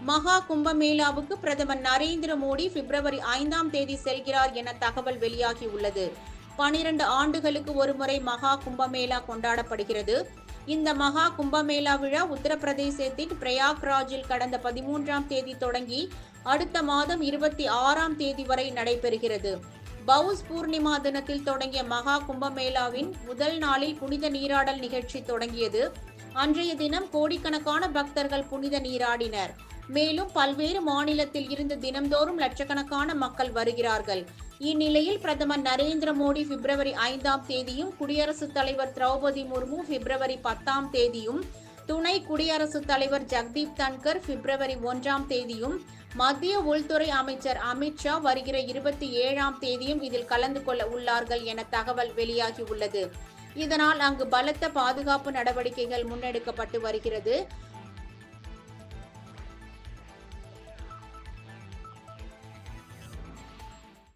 மகா கும்பமேளாவுக்கு பிரதமர் நரேந்திர மோடி பிப்ரவரி ஐந்தாம் தேதி செல்கிறார் என தகவல் வெளியாகியுள்ளது பனிரெண்டு ஆண்டுகளுக்கு ஒருமுறை மகா கும்பமேளா கொண்டாடப்படுகிறது. இந்த மகா கும்பமேளா விழா உத்தரப்பிரதேசத்தின் பிரயாக்ராஜில் கடந்த பதிமூன்றாம் தேதி தொடங்கி அடுத்த மாதம் இருபத்தி ஆறாம் தேதி வரை நடைபெறுகிறது. பவுஸ் பூர்ணிமா தினத்தில் தொடங்கிய மகா கும்பமேளாவின் முதல் நாளில் புனித நீராடல் நிகழ்ச்சி தொடங்கியது. அன்றைய தினம் கோடிக்கணக்கான பக்தர்கள் புனித நீராடினர். மேலும் பல்வேறு மாநிலத்தில் இருந்து தினம்தோறும் லட்சக்கணக்கான மக்கள் வருகிறார்கள். இந்நிலையில் பிரதமர் நரேந்திர மோடி பிப்ரவரி ஐந்தாம் தேதியும் குடியரசுத் தலைவர் திரௌபதி முர்மு பிப்ரவரி பத்தாம் தேதியும் துணை குடியரசுத் தலைவர் ஜக்தீப் தன்கர் பிப்ரவரி ஒன்றாம் தேதியும் மத்திய உள்துறை அமைச்சர் அமித்ஷா வருகிற இருபத்தி ஏழாம் தேதியும் இதில் கலந்து கொள்ள உள்ளார்கள் என தகவல் வெளியாகியுள்ளது இதனால் அங்கு பலத்த பாதுகாப்பு நடவடிக்கைகள் முன்னெடுக்கப்பட்டு வருகிறது.